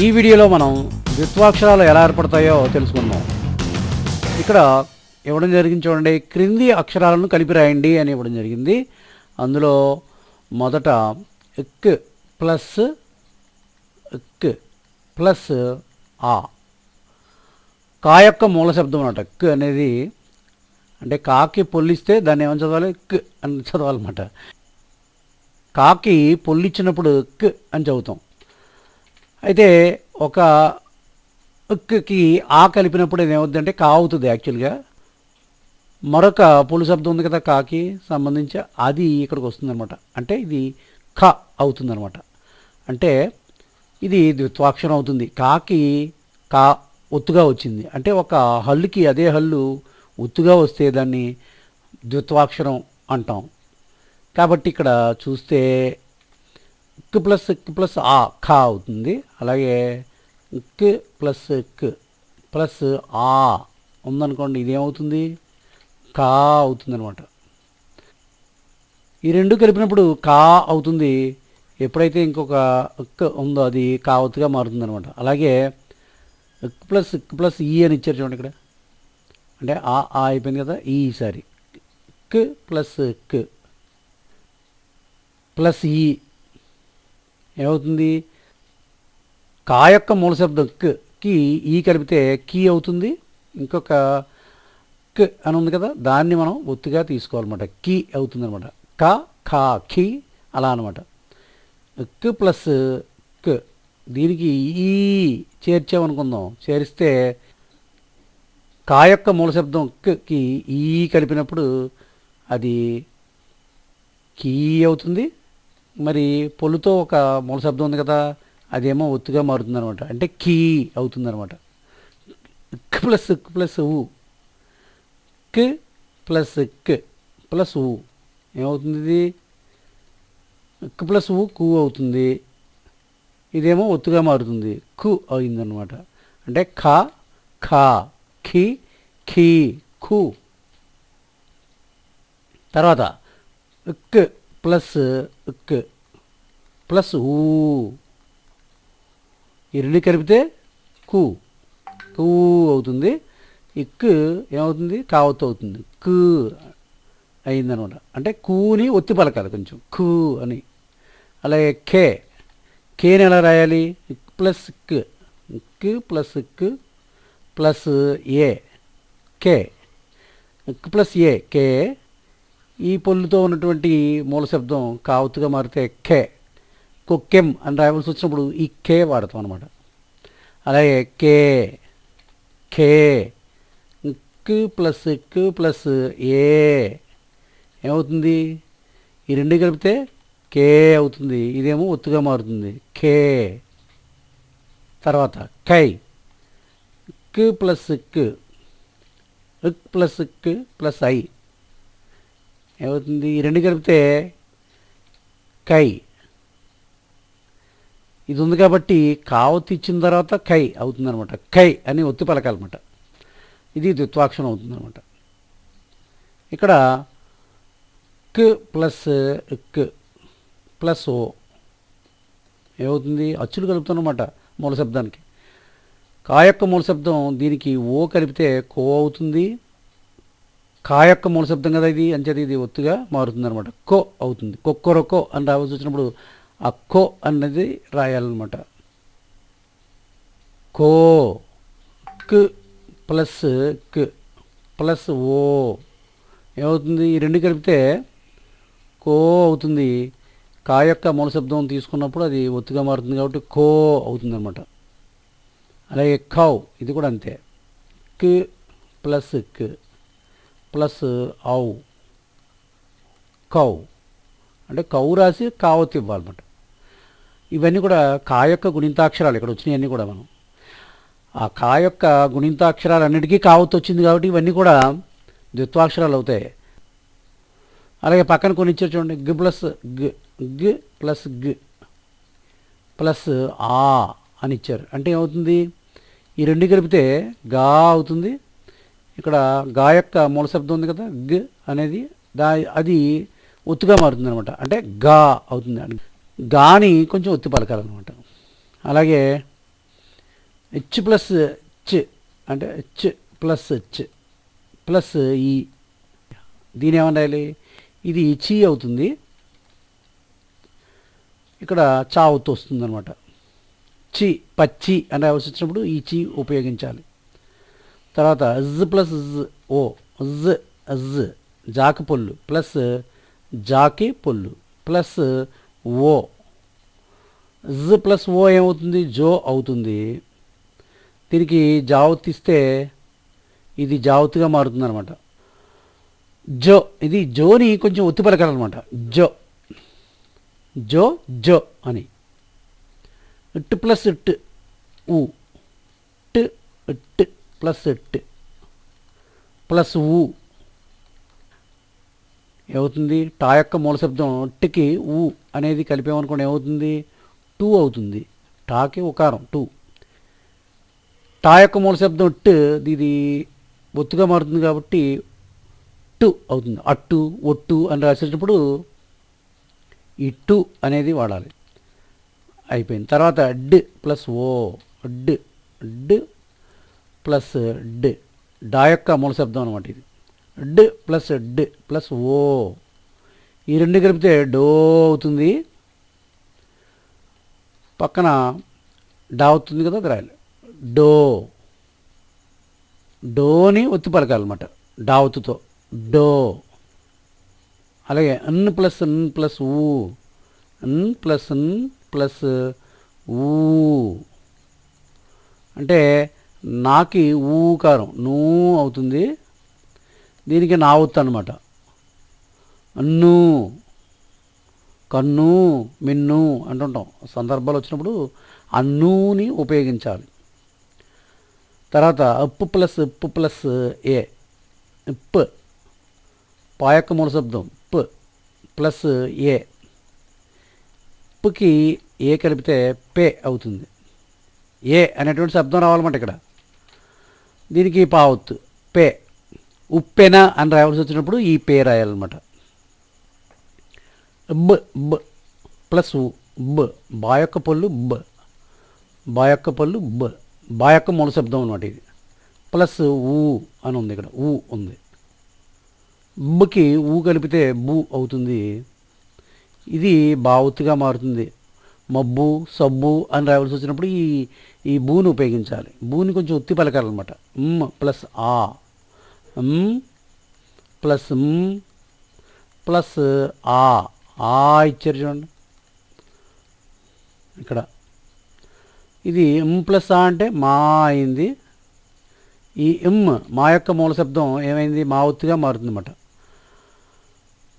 ఈ వీడియోలో మనం ద్విత్వాక్షరాలు ఎలా ఏర్పడతాయో తెలుసుకుందాం. ఇక్కడ ఇవ్వడం జరిగింది చూడండి క్రింది అక్షరాలను కలిపి రాయండి అని ఇవ్వడం జరిగింది. అందులో మొదట ఎక్ ప్లస్ ఎక్ ప్లస్ ఆ. కా యొక్క మూల శబ్దం అన్నమాట. ఎక్ అనేది అంటే కాకి పొల్లిస్తే దాన్ని ఏమని చదవాలి? ఎక్ అని చదవాలన్నమాట. కాకి పొల్లిచ్చినప్పుడు ఎక్ అని చదువుతాం. అయితే ఒక కి ఆ కలిపినప్పుడు ఏమవుతుందంటే కా అవుతుంది యాక్చువల్గా. మరొక పులు శబ్దం ఉంది కదా కాకి సంబంధించి అది ఇక్కడికి వస్తుందన్నమాట. అంటే ఇది ఖ అవుతుందన్నమాట. అంటే ఇది ద్విత్వాక్షరం అవుతుంది. కాకి కా ఒత్తుగా వచ్చింది. అంటే ఒక హల్లుకి అదే హల్లు ఒత్తుగా వస్తే దాన్ని ద్విత్వాక్షరం అంటాం. కాబట్టి ఇక్కడ చూస్తే క్ ప్లస్ క్ ప్లస్ ఆ ఖ అవుతుంది. అలాగే క్ ప్లస్ క్ ప్లస్ ఆ ఉందనుకోండి ఇదేమవుతుంది? కా అవుతుంది అనమాట ఈ రెండు కలిపినప్పుడు కా అవుతుంది. ఎప్పుడైతే ఇంకొక ఇక్ ఉందో అది కావత్తుగా మారుతుంది అనమాట అలాగే ఇక్ ప్లస్ ఇక్ ప్లస్ ఈ అని ఇచ్చారు చూడండి ఇక్కడ. అంటే ఆ ఆ అయిపోయింది కదా ఈ ఈసారి క్ ప్లస్ క్ ప్లస్ ఈ ఏమవుతుంది? కా యొక్క మూల శబ్దం క్ ఈ కలిపితే కీ అవుతుంది. ఇంకొక క్ అని ఉంది కదా దాన్ని మనం ఒత్తిగా తీసుకోవాలన్నమాట. కీ అవుతుంది అనమాట క ఖా ఖీ అలా అనమాట క్ ప్లస్ క్ దీనికి ఈ చేర్చామనుకుందాం. చేరిస్తే కా యొక్క మూల శబ్దం కి ఈ కలిపినప్పుడు అది కీ అవుతుంది. మరి పొలుతో ఒక మూల శబ్దం ఉంది కదా అదేమో ఒత్తుగా మారుతుందనమాట అంటే కీ అవుతుందనమాట క్ ప్లస్ క్ ప్లస్ ఉ క్ ప్లస్ క్ ప్లస్ ఊ. ఏమవుతుంది ఇది క్ ప్లస్ ఊ కు అవుతుంది. ఇదేమో ఒత్తుగా మారుతుంది. కు అయిందనమాట అంటే ఖ ఖా ఖి ఖీ ఖు. తర్వాత క్ ప్లస్ ఇక్ ప్లస్ ఊ ఈ రెండు కలిపితే కు. కూ అవుతుంది. ఇక్ ఏమవుతుంది? కావత్ అవుతుంది. కు అయిందనమాట. అంటే కూని ఒత్తి పలకాలి కొంచెం. కు అని. అలాగే కే. కేని ఎలా రాయాలి? ప్లస్ క్. ఇక్ ప్లస్ ఇక్ ప్లస్ ఏ. కే ప్లస్ ఏ. కే. ఈ పొల్లుతో ఉన్నటువంటి మూల శబ్దం కావుతుగా మారితే కే కొక్కెం అని రాయవలసి వచ్చినప్పుడు ఈ కే వాడతాం అనమాట అలాగే కే కే కు ప్లస్కు ప్లస్ ఏ ఏమవుతుంది? ఈ రెండు కలిపితే కే అవుతుంది. ఇదేమో ఒత్తుగా మారుతుంది. కే తర్వాత కై కు ప్లస్కు ప్లస్కు ప్లస్ ఐ. ఏమవుతుంది? ఈ రెండు కలిపితే కై. ఇది ఉంది కాబట్టి కావతి ఇచ్చిన తర్వాత కై అవుతుందనమాట కై అని ఒత్తి పలకాలన్నమాట. ఇది ద్విత్వాక్షరం అవుతుందన్నమాట. ఇక్కడ క్ ప్లస్ క్ ప్లస్ ఓ ఏమవుతుంది? అచ్చులు కలుపుతానమాట మూల శబ్దానికి. కా యొక్క మూల శబ్దం దీనికి ఓ కలిపితే కో అవుతుంది. కా యొక్క మూల శబ్దం కదా ఇది? అంచేది ఇది ఒత్తుగా మారుతుంది అనమాట కో అవుతుంది. కొక్కొరకో అని రావాల్సి వచ్చినప్పుడు ఆ కో అన్నది రాయాలన్నమాట. కో క్ ప్లస్ క్ ప్లస్ ఓ. ఏమవుతుంది? ఈ రెండు కలిపితే కో అవుతుంది. కా యొక్క మూల శబ్దం తీసుకున్నప్పుడు అది ఒత్తుగా మారుతుంది కాబట్టి కో అవుతుంది అనమాట అలాగే కౌ ఇది కూడా అంతే. క్ ప్లస్ క్. ప్లస్ ఔ కౌ. అంటే కౌ రాసి కావత్తు ఇవ్వాలన్నమాట. ఇవన్నీ కూడా కా యొక్క గుణింతాక్షరాలు ఇక్కడ వచ్చినాయన్నీ కూడా మనం. ఆ కా యొక్క గుణింతాక్షరాలు అన్నిటికీ కావత్తు వచ్చింది కాబట్టి ఇవన్నీ కూడా ద్విత్వాక్షరాలు అవుతాయి. అలాగే పక్కన కొన్ని ఇచ్చారు చూడండి. గ్ ప్లస్ గ్ గ్ ప్లస్ గ్ ప్లస్ ఆ అని ఇచ్చారు. అంటే ఏమవుతుంది? ఈ రెండు కలిపితే గా అవుతుంది. ఇక్కడ గా యొక్క మూల శబ్దం ఉంది కదా గ్ అనేది దా అది ఒత్తుగా మారుతుంది అనమాట అంటే గా అవుతుంది. గాని కొంచెం ఒత్తి పలకాలన్నమాట. అలాగే హెచ్ ప్లస్ చ్ అంటే హెచ్ ప్లస్ చ్ ప్లస్ ఈ. దీని ఏమని రాయాలి ఇది చీ అవుతుంది. ఇక్కడ చా అవుతూ వస్తుంది అనమాట చి పచ్చి అనే రావాల్సి వచ్చినప్పుడు ఈ చీ ఉపయోగించాలి. తర్వాత జ్ ప్లస్ జ్ ఓ జ్ జ్ జాకి పొల్లు. ప్లస్ జాకి పొల్లు. ప్లస్ ఓ. జ్ ప్లస్ ఓ ఏమవుతుంది? జో అవుతుంది. దీనికి జావత్ ఇస్తే ఇది జావత్తుగా మారుతుంది అనమాట జో ఇది జోని కొంచెం ఒత్తి పలకాలన్నమాట జో. జో జో అని. ఇట్ ప్లస్ ఇట్ ఊ. ఇట్ ఇట్. ప్లస్ ఎట్. ప్లస్ ఊ. ఏమవుతుంది? టా యొక్క మూల శబ్దం ఇట్కి ఊ అనేది కలిపామనుకోండి ఏమవుతుంది? టూ అవుతుంది. టాకి ఉకారం టూ. టా యొక్క మూల శబ్దం ఒట్టు ఇది ఒత్తుగా మారుతుంది కాబట్టి టు అవుతుంది. అట్టు ఒట్టు అని రాసేటప్పుడు ఈ టు అనేది వాడాలి. అయిపోయింది. తర్వాత డ్ ప్లస్ ఓ. అడ్డు డ్. ప్లస్ డ్. డా యొక్క మూల శబ్దం అనమాట ఇది. డ్ ప్లస్ డ్ ప్లస్ ఓ. ఈ రెండు కలిపితే డో అవుతుంది. పక్కన డా అవుతుంది కదా రాయాలి. డో. డోని ఒత్తి పలకాలన్నమాట డా ఒత్తుతో. డో. అలాగే అన్ ప్లస్ అన్ ప్లస్ ఊ. అన్ ప్లస్ అన్ ప్లస్ ఊ. అంటే నాకి ఊకారం నూ అవుతుంది. దీనికి నా ఒత్తు అనమాట అన్ను. కన్ను మిన్ను అంటుంటాం. సందర్భాలు వచ్చినప్పుడు అన్నూని ఉపయోగించాలి. తర్వాత అప్పు ప్లస్ ఉప్పు ప్లస్ ఏ. ఇప్ పాయక్క మూల శబ్దం. ప్. ప్లస్ ఏ. ఉప్పుకి ఏ కలిపితే పే అవుతుంది. ఏ అనేటువంటి శబ్దం రావాలన్నమాట ఇక్కడ. దీనికి పావత్తు. పే. ఉప్పెన అని రావాల్సి వచ్చినప్పుడు ఈ పే రాయాలన్నమాట. బ్ బ్ ప్లస్ బ్ బా యొక్క పళ్ళు బ్ బా యొక్క పళ్ళు బ్ బా యొక్క మూల శబ్దం అనమాట ఇది. ప్లస్ ఊ అని ఉంది ఇక్కడ. ఊ ఉంది. బుకి ఊ కలిపితే బు అవుతుంది. ఇది బావుత్తుగా మారుతుంది. మబ్బు సబ్బు అని రావాల్సి వచ్చినప్పుడు ఈ ఈ బూని ఉపయోగించాలి. బూని కొంచెం ఉత్తి పలకాలన్నమాట. మ్ ప్లస్ ఆ. ప్లస్ ప్లస్ ఆ. ఆ ఇచ్చారు చూడండి. ఇక్కడ. ఇది ఎమ్ ప్లస్ ఆ అంటే మా అయింది. ఈ ఎం మా యొక్క మూల శబ్దం ఏమైంది? మా ఒత్తిగా మారుతుందన్నమాట.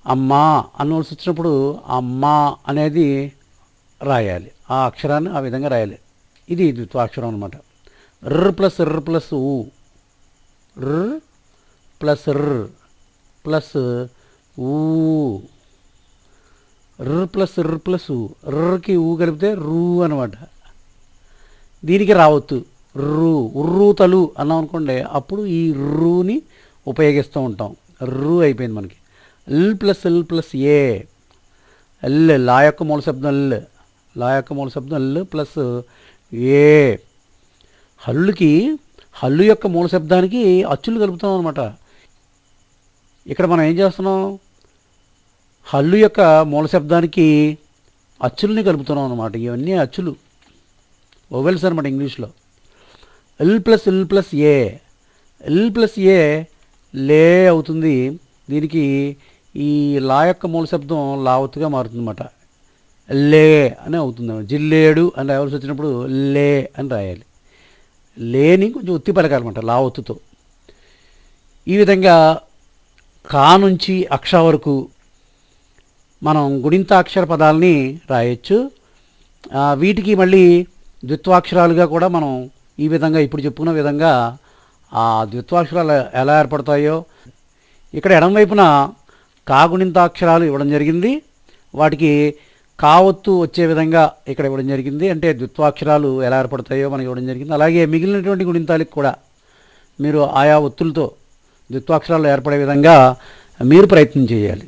అమ్మా అనవలసి వచ్చినప్పుడు అమ్మా అనేది రాయాలి. ఆ అక్షరాన్ని ఆ విధంగా రాయాలి. ఇది ద్విత్వాక్షరం అనమాట ర్ ప్లస్ ర్ ప్లస్ ఊ. ర్ ప్లస్ ర్ ప్లస్ ఊ. ర్ ప్లస్ ర్ ప్లస్ ఊ. ర్కి ఊ కలిపితే రూ అనమాట దీనికి రావద్దు. రు. ఉర్రూతలు అన్నాం అనుకోండి అప్పుడు ఈ రూని ఉపయోగిస్తూ ఉంటాం. రు అయిపోయింది మనకి. ఎల్ ప్లస్ ఎల్ ప్లస్ ఏ. ఎల్ లా యొక్క మూల శబ్దం ఎల్ లా యొక్క మూల శబ్దం ల్ ప్లస్ ఏ. హల్లుకి హల్లు యొక్క మూల శబ్దానికి అచ్చులు కలుపుతాం అనమాట ఇక్కడ మనం ఏం చేస్తున్నాం? హల్లు యొక్క మూల శబ్దానికి అచ్చుల్ని కలుపుతున్నాం అనమాట ఇవన్నీ అచ్చులు. ఓవెల్స్ అనమాట ఇంగ్లీష్లో. ఎల్ ప్లస్ ఎల్ ప్లస్ ఏ. ఎల్ ప్లస్ ఏ లే అవుతుంది. దీనికి ఈ లా యొక్క మూల శబ్దం లావత్తుగా మారుతుందన్నమాట. లే అని అవుతుంది జిల్లేడు అని రావాల్సి వచ్చినప్పుడు లే అని రాయాలి. లేని కొంచెం ఉత్తి పలకాలన్నమాట లావత్తుతో ఈ విధంగా కా నుంచి అక్ష వరకు మనం గుణింత అక్షర పదాలని రాయొచ్చు. వీటికి మళ్ళీ ద్విత్వాక్షరాలుగా కూడా మనం ఈ విధంగా ఇప్పుడు చెప్పుకున్న విధంగా ఆ ద్విత్వాక్షరాలు ఎలా ఏర్పడతాయో ఇక్కడ ఎడం వైపున కాగుణింతాక్షరాలు ఇవ్వడం జరిగింది. వాటికి కావత్తు వచ్చే విధంగా ఇక్కడ ఇవ్వడం జరిగింది. అంటే ద్విత్వాక్షరాలు ఎలా ఏర్పడతాయో మనకి ఇవ్వడం జరిగింది. అలాగే మిగిలినటువంటి గుణింతాలకు కూడా మీరు ఆయా ఒత్తులతో ద్విత్వాక్షరాలు ఏర్పడే విధంగా మీరు ప్రయత్నం చేయాలి.